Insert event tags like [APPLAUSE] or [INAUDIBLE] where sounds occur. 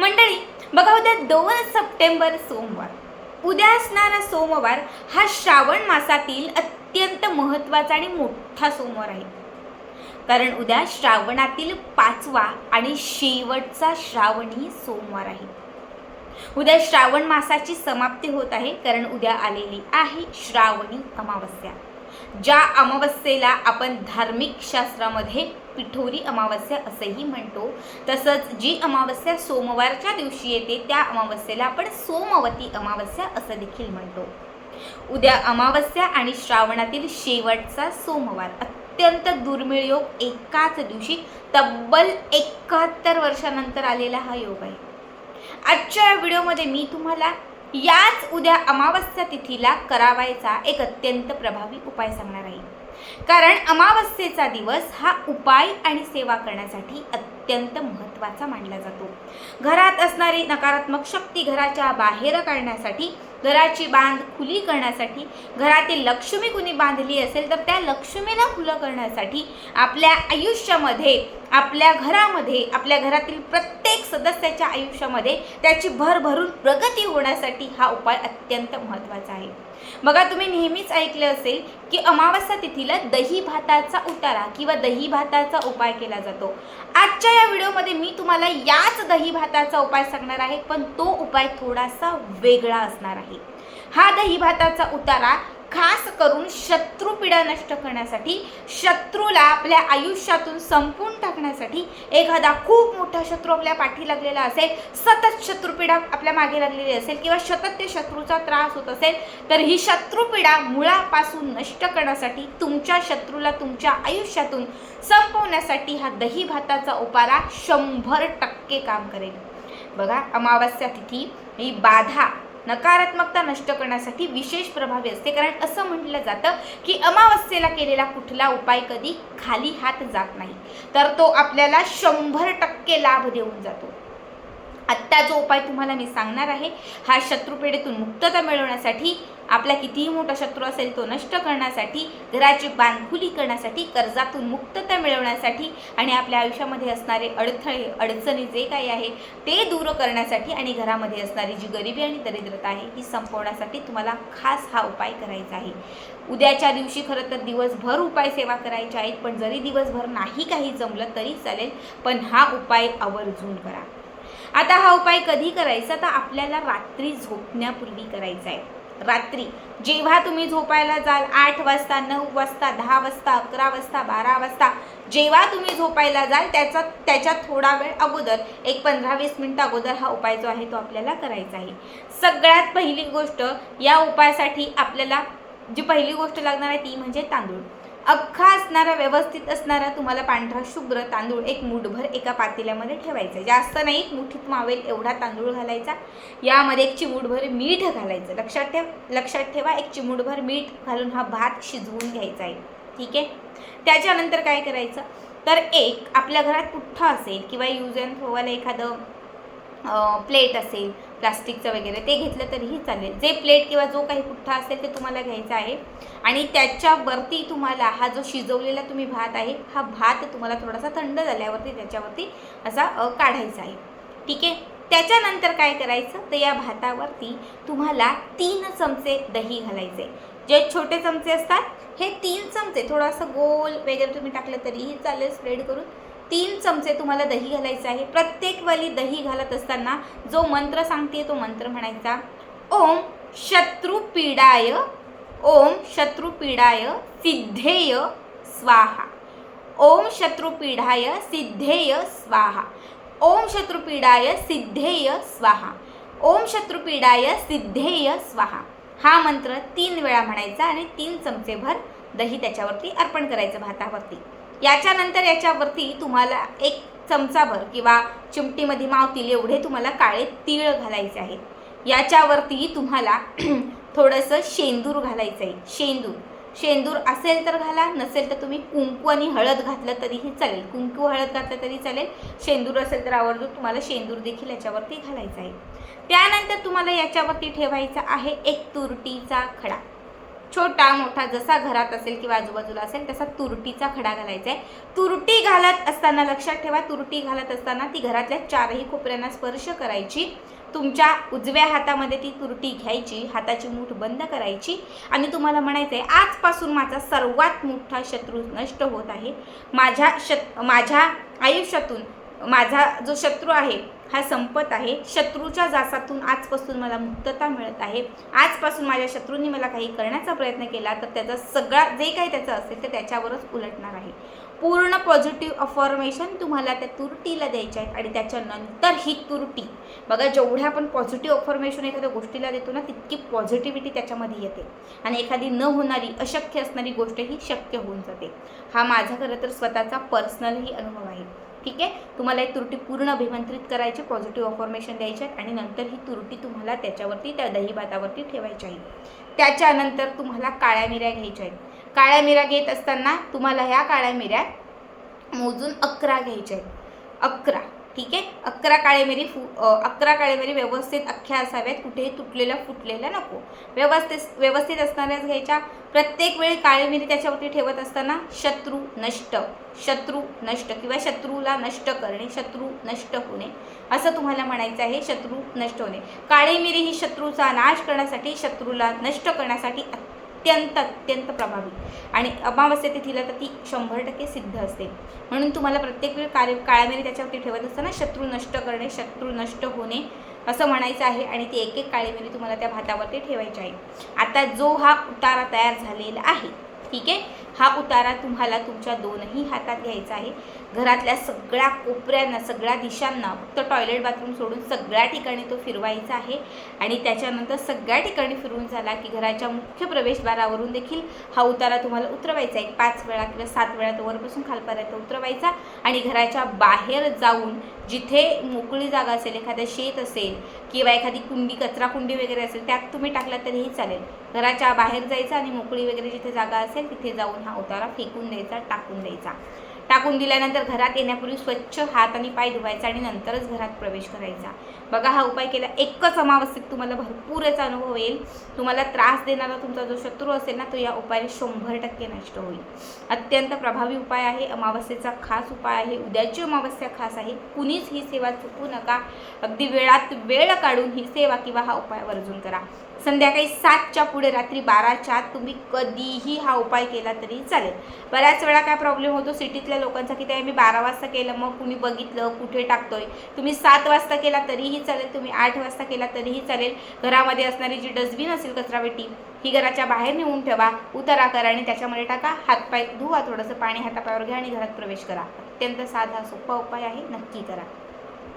मंडळी बघा उद्या दोन सप्टेंबर सोमवार. उद्या असणारा सोमवार हा श्रावण मासातील अत्यंत महत्त्वाचा आणि मोठा सोमवार आहे. कारण उद्या श्रावणातील पाचवा आणि शेवटचा श्रावणी सोमवार आहे. उद्या श्रावण मासाची समाप्ती होत आहे कारण उद्या आलेली आहे श्रावणी अमावस्या. ज्या अमावस्येला आपण धार्मिक शास्त्रामध्ये पिठोरी अमावस्या असंही म्हणतो तसंच जी अमावस्या सोमवारच्या दिवशी येते त्या अमावस्येला आपण सोमवती अमावस्या असं देखील म्हणतो. उद्या अमावस्या आणि श्रावणातील शेवटचा सोमवार अत्यंत दुर्मिळ योग एकाच दिवशी तब्बल एकाहत्तर वर्षानंतर आलेला हा योग आहे. आजच्या व्हिडिओमध्ये मी तुम्हाला याच उद्या अमावस्या तिथीला करावायचा एक अत्यंत प्रभावी उपाय सांगणार आहे. कारण अमावस्येचा दिवस हा उपाय आणि सेवा करण्यासाठी अत्यंत महत्त्वाचा मानला जातो. घरात असणारी नकारात्मक शक्ती घराच्या बाहेर काढण्यासाठी घराची बांध खुली करण्यासाठी घरातील लक्ष्मी कुणी बांधली असेल तर त्या लक्ष्मीला खुलं करण्यासाठी आपल्या आयुष्यामध्ये आपल्या घरामध्ये आपल्या घरातील प्रत्येक सदस्याच्या आयुष्यामध्ये त्याची भरभरून प्रगती होण्यासाठी हा उपाय अत्यंत महत्त्वाचा आहे. बघा तुम्ही नेहमीच ऐकलं असेल की अमावस्या तिथीला दही भाताचा उतारा किंवा दही भाताचा उपाय केला जातो. आजच्या या व्हिडिओमध्ये मी तुम्हाला याच दही भाताचा उपाय सांगणार आहे पण तो उपाय थोडासा वेगळा असणार आहे. हा दही भाताचा उतारा खास करून शत्रुपीडा नष्ट करण्यासाठी शत्रूला आपल्या आयुष्यातून संपून टाकण्यासाठी एखादा खूप मोठा शत्रू आपल्या पाठी लागलेला असेल सतत शत्रुपीडा आपल्या मागे लागलेली असेल किंवा सतत ते शत्रूचा त्रास होत असेल तर ही शत्रुपीडा मुळापासून नष्ट करण्यासाठी तुमच्या शत्रूला तुमच्या आयुष्यातून संपवण्यासाठी हा दही भाताचा उपारा शंभर टक्के काम करेल. बघा अमावस्या तिथी ही बाधा नकारात्मकता नष्ट करण्यासाठी विशेष प्रभावी असते. कारण असं म्हटलं जातं की अमावस्येला केलेला कुठला उपाय कधी खाली हात जात नाही. तर तो आपल्याला शंभर टक्के लाभ देऊन जातो. आत्ता जो उपाय तुम्हाला मी सांगणार आहे हा शत्रुपेढेतून मुक्तता मिळवण्यासाठी आपला कितीही मोठा शत्रू असेल तो नष्ट करण्यासाठी घराची बांधखुली करण्यासाठी कर्जातून मुक्तता मिळवण्यासाठी आणि आपल्या आयुष्यामध्ये असणारे अडथळे अडचणी जे काही आहे ते दूर करण्यासाठी आणि घरामध्ये असणारी जी गरिबी आणि दरिद्रता आहे ही संपवण्यासाठी तुम्हाला खास हा उपाय करायचा आहे. उद्याच्या दिवशी खरं तर दिवसभर उपाय सेवा करायच्या आहेत पण जरी दिवसभर नाही काही जमलं तरी चालेल पण हा उपाय आवर्जून करा. आता हा उपाय कधी करायचा? तर आपल्याला रात्री झोपण्यापूर्वी करायचा आहे. रात्री. जेव्हा तुम्ही झोपायला जाल आठ वाजता नऊ वाजता दहा वाजता अकरा वाजता बारा वाजता जेव्हा तुम्ही झोपायला जाल त्याचा त्याच्या थोडा वेळ अगोदर एक पंधरा वीस मिनटं अगोदर हा उपाय जो आहे तो आपल्याला करायचा आहे. सगळ्यात पहिली गोष्ट या उपायासाठी आपल्याला जी पहिली गोष्ट लागणार आहे ती म्हणजे तांदूळ. अख्खा असणारा व्यवस्थित असणारा तुम्हाला पांढरा शुभ्र तांदूळ एक मूठभर एका पातेल्यामध्ये ठेवायचा. जास्त नाही मुठीत मावेल एवढा तांदूळ घालायचा. यामध्ये एक चिमूटभर मीठ घालायचं. लक्षात ठेव लक्षात ठेवा एक चिमूटभर मीठ घालून हा भात शिजवून घ्यायचा आहे. ठीक आहे? त्याच्यानंतर काय करायचं? तर एक आपल्या घरात पुठ्ठा असेल किंवा यूज अँड थ्रोवाला एखादं प्लेट असेल प्लास्टिकचं वगैरे ते घेतलं तरीही चालेल. जे प्लेट किंवा जो काही पुठ्ठा असेल ते तुम्हाला घ्यायचा आहे. आणि त्याच्यावरती तुम्हाला हा जो शिजवलेला तुम्ही भात आहे हा भात तुम्हाला थोडासा थंड झाल्यावरती त्याच्यावरती असा काढायचा आहे. ठीक आहे? त्याच्यानंतर काय करायचं? तर या भातावरती तुम्हाला तीन चमचे दही घालायचे. जे छोटे चमचे असतात हे तीन चमचे थोडासा गोल वगैरे तुम्ही टाकलं तरीही चालेल स्प्रेड करून. तीन चमचे तुम्हाला दही घालायचं आहे. प्रत्येक वेळी दही घालत असताना जो मंत्र सांगते तो मंत्र म्हणायचा. ओम शत्रुपीडाय ओम शत्रुपीडाय सिद्धेय स्वाहा. ओम शत्रुपीडाय सिद्धेय स्वाहा. ओम शत्रुपीडाय सिद्धेय स्वाहा. ओम शत्रुपीडाय सिद्धेय स्वाहा. हा मंत्र तीन वेळा म्हणायचा आणि तीन चमचेभर दही त्याच्यावरती अर्पण करायचं भातावरती. याच्यानंतर याच्यावरती तुम्हाला एक चमचाभर किंवा चिमटीमध्ये मावतील एवढे तुम्हाला काळे तीळ घालायचे आहेत. याच्यावरती तुम्हाला [CLEARS THROAT] थोडंसं शेंदूर घालायचं आहे. शेंदूर. शेंदूर असेल तर घाला नसेल तर तुम्ही कुंकू आणि हळद घातलं तरीही चालेल. कुंकू हळद घातलं तरी चालेल. शेंदूर असेल तर आवर्जून तुम्हाला शेंदूर देखील याच्यावरती घालायचा आहे. त्यानंतर तुम्हाला याच्यावरती ठेवायचा आहे एक तुरटीचा खडा. छोटा मोठा जसा घरात असेल किंवा आजूबाजूला असेल तसा तुरटीचा खडा घालायचा आहे तुरटी घालत असताना लक्षात ठेवा तुरटी घालत असताना ती घरातल्या चारही कोपऱ्यांना स्पर्श करायची. तुमच्या उजव्या हातामध्ये ती तुरटी घ्यायची हाताची मूठ बंद करायची आणि तुम्हाला म्हणायचं आहे आजपासून माझा सर्वात मोठा शत्रू नष्ट होत आहे. माझ्या शत माझ्या आयुष्यातून माझा जो शत्रू आहे हा संपत आहे. शत्रूच्या जासातून आजपासून मला मुक्तता मिळत आहे. आजपासून माझ्या शत्रूंनी मला काही करण्याचा प्रयत्न केला तर त्याचा सगळा जे काही त्याचं असेल ते त्याच्यावरच उलटणार आहे. पूर्ण पॉझिटिव्ह अफॉर्मेशन तुम्हाला त्या तुरटीला द्यायच्या आहेत आणि त्याच्यानंतर ही तुरटी. बघा जेवढ्या आपण पॉझिटिव्ह अफॉर्मेशन एखाद्या गोष्टीला देतो ना तितकी पॉझिटिव्हिटी त्याच्यामध्ये येते. आणि एखादी न होणारी अशक्य असणारी गोष्ट ही शक्य होऊन जाते. हा माझा खरं तर स्वतःचा पर्सनलही अनुभव आहे. ठीक आहे? तुम्हाला एक तुरटी पूर्ण अभिमंत्रित करायची पॉझिटिव्ह अफॉर्मेशन द्यायचे आणि नंतर ही त्रुटी तुम्हाला त्याच्यावरती त्या दहीभातावरती ठेवायची आहे. त्याच्यानंतर तुम्हाला काळ्या मिऱ्या घ्यायच्या आहेत. काळ्या मिऱ्या घेत असताना तुम्हाला ह्या काळ्या मिऱ्या मोजून अकरा घ्यायच्या आहेत. अकरा. ठीक आहे? अकरा काळेमिरी फु अकरा काळेमिरी व्यवस्थित अख्ख्या असाव्यात. कुठेही तुटलेल्या फुटलेल्या नको. व्यवस्थित व्यवस्थित असणाऱ्याच घ्यायच्या. प्रत्येक वेळी काळीमिरी त्याच्यावरती ठेवत असताना शत्रू नष्ट. शत्रू नष्ट किंवा शत्रूला नष्ट करणे शत्रू नष्ट होणे. असं तुम्हाला म्हणायचं आहे शत्रू नष्ट होणे. काळेमिरी ही शत्रूचा नाश करण्यासाठी शत्रूला नष्ट करण्यासाठी अत्यंत अत्यंत प्रभावी. आणि अमावस्या तिथीला तर ती शंभर टक्के सिद्ध असते. म्हणून तुम्हाला प्रत्येक वेळ कार्य काळ्या त्याच्यावरती ठेवत असताना शत्रू नष्ट करणे शत्रू नष्ट होणे असं म्हणायचं आहे आणि ती एक एक काळीमिरी तुम्हाला त्या भातावरती ठेवायची आहे. आता जो हा उतारा तयार झालेला आहे ठीक आहे? हा उतारा तुम्हाला तुमच्या दोनही हातात घ्यायचा आहे. घरातल्या सगळ्या कोपऱ्यांना सगळ्या दिशांना फक्त टॉयलेट बाथरूम सोडून सगळ्या ठिकाणी तो फिरवायचा आहे. आणि त्याच्यानंतर सगळ्या ठिकाणी फिरून झाला की घराच्या मुख्य प्रवेशद्वारावरून देखील हा उतारा तुम्हाला उतरवायचा आहे. पाच वेळा किंवा सात वेळा तो वरपासून खालपर्यंत उतरवायचा आणि घराच्या बाहेर जाऊन जिथे मोकळी जागा असेल एखादं शेत असेल किंवा एखादी कुंडी कचरा कुंडी वगैरे असेल त्यात तुम्ही टाकला तरीही चालेल. घराच्या बाहेर जायचं आणि मोकळी वगैरे जिथे जागा असेल तिथे जाऊन हा उतारा फेकून द्यायचा टाकून द्यायचा. टाकून दिल्यानंतर घरात येण्यापूर्वी स्वच्छ हात आणि पाय धुवायचा आणि नंतरच घरात प्रवेश करायचा. बघा हा उपाय केला एकच अमावस्येत तुम्हाला भरपूर याचा अनुभव येईल. तुम्हाला त्रास देणारा तुमचा जो शत्रू असेल ना तो या उपायाने शंभर टक्के नष्ट होईल. अत्यंत प्रभावी उपाय आहे अमावस्येचा खास उपाय आहे उद्याची अमावस्या खास आहे. कुणीच ही सेवा चुकू नका. अगदी वेळात वेळ काढून ही सेवा किंवा हा उपाय वर्जून करा. संध्याकाळी सातच्या पुढे रात्री बाराच्या आत तुम्ही कधीही हा उपाय केला तरी चालेल. बऱ्याच वेळा काय प्रॉब्लेम होतो सिटीतल्या लोकांचा की ते मी बारा वाजता केलं मग कुणी बघितलं कुठे टाकतोय. तुम्ही सात वाजता केला तरीही चालेल तुम्ही आठ वाजता केला तरीही चालेल. घरामध्ये असणारी जी डस्टबिन असेल कचरापेटी ही घराच्या बाहेर नेऊन ठेवा उतारा करा आणि त्याच्यामध्ये टाका. हातपाय धुवा थोडंसं पाणी हातापायावर घ्या आणि घरात प्रवेश करा. अत्यंत साधा सोपा उपाय आहे नक्की करा.